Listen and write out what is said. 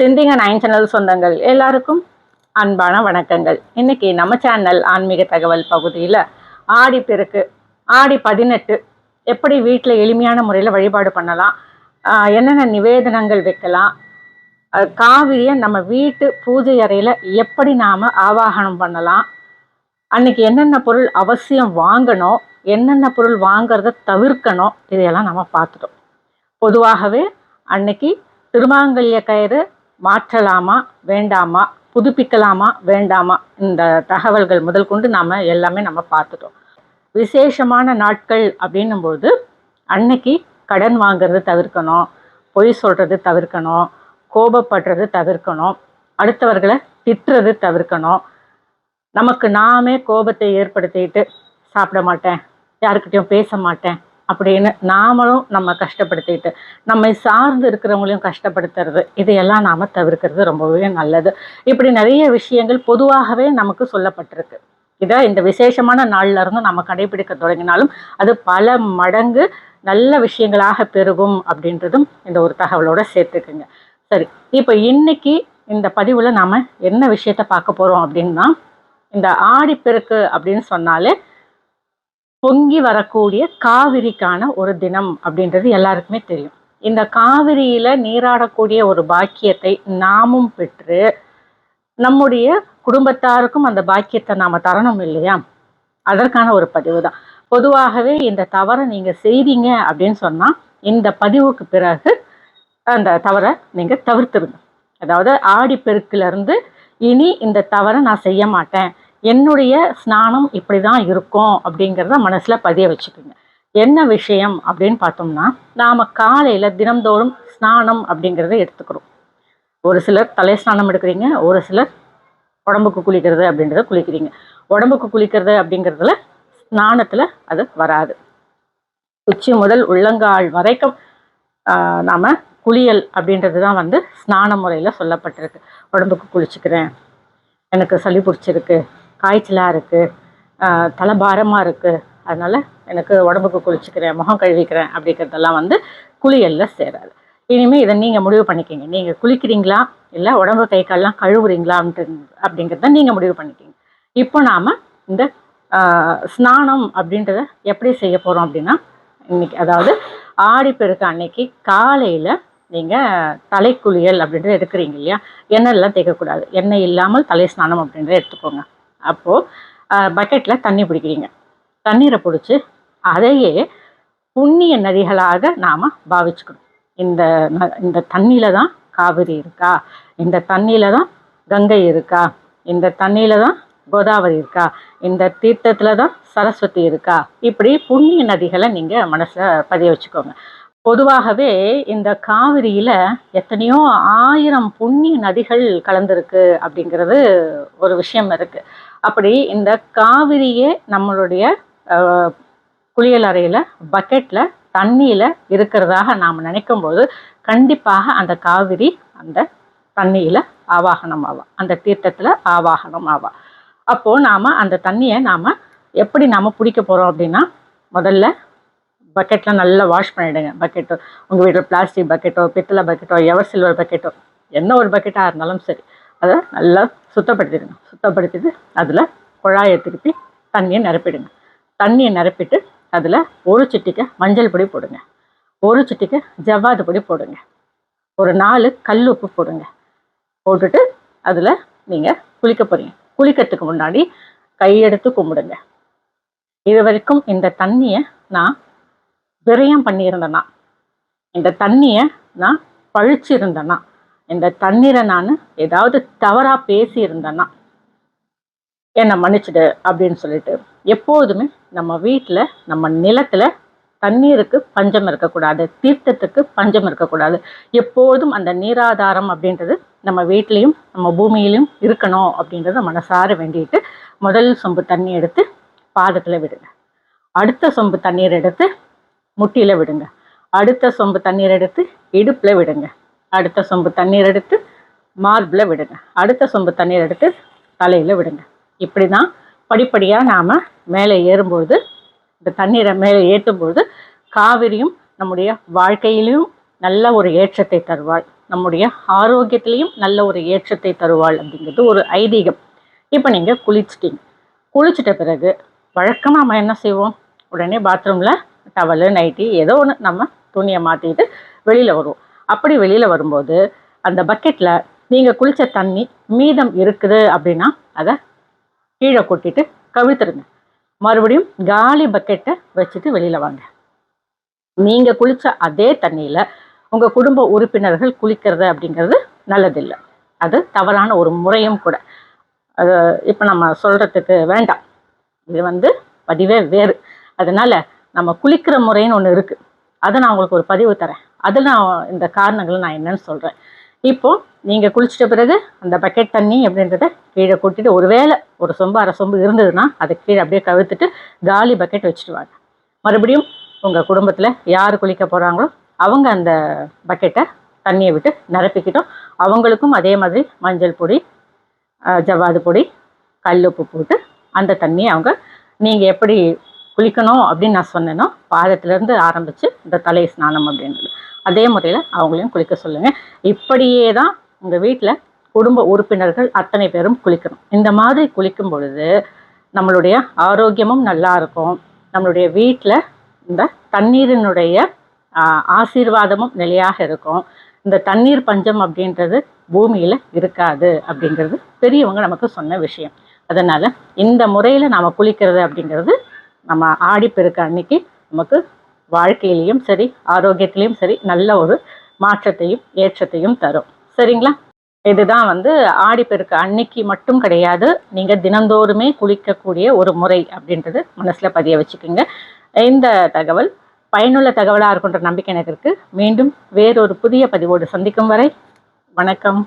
சிந்திங்க nine channel சொந்தங்கள். எல்லாருக்கும் அன்பான வணக்கங்கள். இன்னைக்கு நம்ம சேனல் ஆன்மீக தகவல் பகுதியில் ஆடி பெருக்கு ஆடி பதினெட்டு எப்படி வீட்டில் எளிமையான முறையில் வழிபாடு பண்ணலாம் என்னென்ன நிவேதனங்கள் வைக்கலாம் காவிரியை நம்ம வீட்டு பூஜை அறையில் எப்படி நாம் ஆவாகனம் பண்ணலாம் அன்னைக்கு என்னென்ன பொருள் அவசியம் வாங்கணும் என்னென்ன பொருள் வாங்குறத தவிர்க்கணும் இதையெல்லாம் நம்ம பார்த்துட்டோம். பொதுவாகவே அன்னைக்கு திருமாங்கல்ய கயிறு மாற்றலாமா வேண்டாமா புதுப்பிக்கலாமா வேண்டாமா இந்த தகவல்கள் முதல் கொண்டு நாம் எல்லாமே நம்ம பார்த்துட்டோம். விசேஷமான நாட்கள் அப்படின்னும்போது அன்னைக்கு கடன் வாங்கிறது தவிர்க்கணும் பொய் சொல்கிறது தவிர்க்கணும் கோபப்படுறது தவிர்க்கணும் அடுத்தவர்களை திட்டுறது தவிர்க்கணும். நமக்கு நாமே கோபத்தை ஏற்படுத்திட்டு சாப்பிட மாட்டேன் யாருக்கிட்டையும் பேச மாட்டேன் அப்படின்னு நாமளும் நம்ம கஷ்டப்படுத்திட்டு நம்மை சார்ந்து இருக்கிறவங்களையும் கஷ்டப்படுத்துறது இதையெல்லாம் நாம் தவிர்க்கிறது ரொம்பவே நல்லது. இப்படி நிறைய விஷயங்கள் பொதுவாகவே நமக்கு சொல்லப்பட்டிருக்கு. இதை இந்த விசேஷமான நாளில் இருந்து நம்ம கடைபிடிக்க தொடங்கினாலும் அது பல மடங்கு நல்ல விஷயங்களாக பெருகும் அப்படின்றதும் இந்த ஒரு தகவலோட சேர்த்துக்குங்க. சரி இப்போ இன்னைக்கு இந்த பதிவில் நாம் என்ன விஷயத்த பார்க்க போகிறோம் அப்படின்னா இந்த ஆடிப்பெருக்கு அப்படின்னு சொன்னாலே பொங்கி வரக்கூடிய காவிரிக்கான ஒரு தினம் அப்படின்றது எல்லாருக்குமே தெரியும். இந்த காவிரியில நீராடக்கூடிய ஒரு பாக்கியத்தை நாமும் பெற்று நம்முடைய குடும்பத்தாருக்கும் அந்த பாக்கியத்தை நாம தரணும் இல்லையா? அதற்கான ஒரு பதிவு தான். பொதுவாகவே இந்த தவறை நீங்க செய்தீங்க அப்படின்னு சொன்னா இந்த பதிவுக்கு பிறகு அந்த தவறை நீங்க தவிர்த்துருங்க. அதாவது ஆடி இருந்து இனி இந்த தவறை நான் செய்ய மாட்டேன். என்னுடைய ஸ்நானம் இப்படி தான் இருக்கும் அப்படிங்கிறத மனசில் பதிய வச்சுக்கோங்க. என்ன விஷயம் அப்படின்னு பார்த்தோம்னா நாம் காலையில் தினம்தோறும் ஸ்நானம் அப்படிங்கிறத எடுத்துக்கிறோம். ஒரு சிலர் தலை ஸ்நானம் எடுக்கிறீங்க ஒரு சிலர் உடம்புக்கு குளிக்கிறது அப்படின்றத குளிக்கிறீங்க. உடம்புக்கு குளிக்கிறது அப்படிங்கிறதுல ஸ்நானத்தில் அது வராது. உச்சி முதல் உள்ளங்கால் வரைக்கும் நாம் குளியல் அப்படின்றது தான் வந்து ஸ்நான முறையில் சொல்லப்பட்டிருக்கு. உடம்புக்கு குளிச்சுக்கிறேன் எனக்கு சளி பிடிச்சிருக்கு காய்ச்சலாக இருக்குது தலை பாரமாக இருக்குது அதனால் எனக்கு உடம்புக்கு குளிச்சுக்கிறேன் முகம் கழுவிக்கிறேன் அப்படிங்கிறதெல்லாம் வந்து குளியலில் சேராது. இனிமேல் இதை நீங்கள் முடிவு பண்ணிக்கிங்க. நீங்கள் குளிக்கிறீங்களா? இல்லை உடம்பு கை கால்லாம் கழுவுறீங்களான்ட்டு அப்படிங்கிறத நீங்கள் முடிவு பண்ணிக்கிங்க. இப்போ நாம் இந்த ஸ்நானம் அப்படின்றத எப்படி செய்ய போகிறோம் அப்படின்னா இன்னைக்கு அதாவது ஆடிப்பெருக்கு அன்னைக்கு காலையில் நீங்கள் தலைக்குளியல் அப்படின்றத எடுக்கிறீங்க இல்லையா? எண்ணெய்லாம் தேய்க்கக்கூடாது. எண்ணெய் இல்லாமல் தலை ஸ்நானம் அப்படின்றத எடுத்துக்கோங்க. அப்போது பக்கெட்டில் தண்ணி பிடிக்கிறீங்க. தண்ணீரை பிடிச்சி அதையே புண்ணிய நதிகளாக நாம் பாவிச்சுக்கணும். இந்த இந்த தண்ணியில் தான் காவிரி இருக்கா? இந்த தண்ணியில் தான் கங்கை இருக்கா? இந்த தண்ணியில் தான் கோதாவரி இருக்கா? இந்த தீர்த்தத்தில் தான் சரஸ்வதி இருக்கா? இப்படி புண்ணிய நதிகளை நீங்கள் மனசில் பதிய வச்சுக்கோங்க. பொதுவாகவே இந்த காவிரியில் எத்தனையோ ஆயிரம் புண்ணிய நதிகள் கலந்துருக்கு அப்படிங்கிறது ஒரு விஷயம் இருக்குது அப்படி இந்த காவிரியே நம்மளுடைய குளியல் அறையில் பக்கெட்டில் தண்ணியில் இருக்கிறதாக நாம் நினைக்கும் போது கண்டிப்பாக அந்த காவிரி அந்த தண்ணியில் ஆவாகனம் ஆவா. அந்த தீர்த்தத்தில் ஆவாகனம் ஆவா. அப்போது நாம் அந்த தண்ணியை நாம் எப்படி நாம் பிடிக்க போகிறோம் அப்படின்னா முதல்ல பக்கெட்டில் நல்லா வாஷ் பண்ணிவிடுங்க பக்கெட்டோ உங்கள் வீட்டில் பிளாஸ்டிக் பக்கெட்டோ பித்தளை பக்கெட்டோ எவர் சில்வர் பக்கெட்டோ என்ன ஒரு பக்கெட்டாக இருந்தாலும் சரி. அதை நல்லா சுத்தப்படுத்திடுங்க. சுத்தப்படுத்திட்டு அதில் குழாயை திருப்பி தண்ணியை நிரப்பிடுங்க. தண்ணியை நிரப்பிட்டு அதில் ஒரு சிட்டிக்கை மஞ்சள் பொடி போடுங்க. ஒரு சிட்டிக்கை ஜவ்வாது பொடி போடுங்க. ஒரு நாலு கல் உப்பு போடுங்க. போட்டுட்டு அதில் நீங்கள் குளிக்க போகிறீங்க குளிக்கிறதுக்கு முன்னாடி கையெடுத்து கும்பிடுங்க. இது வரைக்கும் இந்த தண்ணியை நான் விரயம் பண்ணியிருந்தேன்னா இந்த தண்ணியை நான் பழிச்சிருந்தேன்னா இந்த தண்ணீரை நான் ஏதாவது தவறாக பேசியிருந்தேன்னா என்னை மன்னிச்சிடு அப்படின்னு சொல்லிட்டு எப்போதுமே நம்ம வீட்டில் நம்ம நிலத்தில் தண்ணீருக்கு பஞ்சம் இருக்கக்கூடாது தீர்த்தத்துக்கு பஞ்சம் இருக்கக்கூடாது. எப்போதும் அந்த நீராதாரம் அப்படின்றது நம்ம வீட்லேயும் நம்ம பூமியிலையும் இருக்கணும் அப்படின்றத மனசார வேண்டிட்டு முதல் சொம்பு தண்ணி எடுத்து பாதத்தில் விடுங்க. அடுத்த சொம்பு தண்ணீர் எடுத்து முட்டியில் விடுங்க. அடுத்த சொம்பு தண்ணீர் எடுத்து இடுப்பில் விடுங்க. அடுத்த சொம்பு தண்ணீர் எடுத்து மார்பில் விடுங்க. அடுத்த சொம்பு தண்ணீர் எடுத்து தலையில் விடுங்க. இப்படி தான் படிப்படியாக நாம் மேலே ஏறும்பொழுது இந்த தண்ணீரை மேலே ஏற்றும்பொழுது காவிரியும் நம்முடைய வாழ்க்கையிலையும் நல்ல ஒரு ஏற்றத்தை தருவாள். நம்முடைய ஆரோக்கியத்திலையும் நல்ல ஒரு ஏற்றத்தை தருவாள் அப்படிங்கிறது ஒரு ஐதீகம். இப்போ நீங்கள் குளிச்சிட்டிங்க. குளிச்சிட்ட பிறகு வழக்கமாக நம்ம என்ன செய்வோம்? உடனே பாத்ரூமில் டவலு நைட்டி ஏதோ ஒன்று நம்ம துணியை மாற்றிட்டு வெளியில் வருவோம். அப்படி வெளியில் வரும்போது அந்த பக்கெட்டில் நீங்கள் குளித்த தண்ணி மீதம் இருக்குது அப்படின்னா அதை கீழே கொட்டிட்டு கவிழ்த்துருங்க. மறுபடியும் காலி பக்கெட்டை வச்சுட்டு வெளியில் வாங்க. நீங்கள் குளித்த அதே தண்ணியில் உங்கள் குடும்ப உறுப்பினர்கள் குளிக்கிறது அப்படிங்கிறது நல்லதில்லை. அது தவறான ஒரு முறையும் கூட. அது இப்போ நம்ம சொல்கிறதுக்கு வேண்டாம். இது வந்து பதிவே வேறு. அதனால் நம்ம குளிக்கிற முறைன்னு ஒன்று இருக்குது அதை நான் உங்களுக்கு ஒரு பதிவு தரேன். அதில் நான் இந்த காரணங்களை நான் என்னன்னு சொல்கிறேன் இப்போது நீங்கள் குளிச்சிட்ட பிறகு அந்த பக்கெட் தண்ணி அப்படின்றத கீழே கொட்டிட்டு ஒருவேளை ஒரு சொம்பு அரை சொம்பு இருந்ததுன்னா அதை கீழே அப்படியே கவிழ்த்துட்டு காலி பக்கெட் வச்சுட்டு வாங்க. மறுபடியும் உங்கள் குடும்பத்தில் யார் குளிக்க போகிறாங்களோ அவங்க அந்த பக்கெட்டை தண்ணியை விட்டு நிரப்பிக்கிட்டோம். அவங்களுக்கும் அதே மாதிரி மஞ்சள் பொடி ஜவ்வாது பொடி கல் உப்பு போட்டு அந்த தண்ணியை அவங்க நீங்கள் எப்படி குளிக்கணும் அப்படின்னு நான் சொன்னேனோ பாதத்துலேருந்து ஆரம்பித்து இந்த தலை ஸ்நானம் அப்படின்றது. அதே முறையில் அவங்களையும் குளிக்க சொல்லுங்கள் இப்படியே தான் உங்கள் வீட்டில் குடும்ப உறுப்பினர்கள் அத்தனை பேரும் குளிக்கணும். இந்த மாதிரி குளிக்கும் பொழுது நம்மளுடைய ஆரோக்கியமும் நல்லா இருக்கும். நம்மளுடைய வீட்டில் இந்த தண்ணீரினுடைய ஆசீர்வாதமும் நிலையாக இருக்கும். இந்த தண்ணீர் பஞ்சம் அப்படின்றது பூமியில் இருக்காது அப்படிங்கிறது பெரியவங்க நமக்கு சொன்ன விஷயம். அதனால் இந்த முறையில் நாம் குளிக்கிறது அப்படிங்கிறது நம்ம ஆடிப்பெருக்க அன்னைக்கு நமக்கு வாழ்க்கையிலையும் சரி ஆரோக்கியத்திலையும் சரி நல்ல ஒரு மாற்றத்தையும் ஏற்றத்தையும் தரும். சரிங்களா? இதுதான் வந்து ஆடிப்பெருக்கு அன்னைக்கு மட்டும் கிடையாது நீங்கள் தினந்தோறுமே குளிக்கக்கூடிய ஒரு முறை அப்படின்றது மனசில் பதிய வச்சுக்கோங்க. இந்த தகவல் பயனுள்ள தகவலாக இருக்குன்ற நம்பிக்கை எனக்கு இருக்குது மீண்டும் வேறொரு புதிய பதிவோடு சந்திக்கும் வரை வணக்கம்.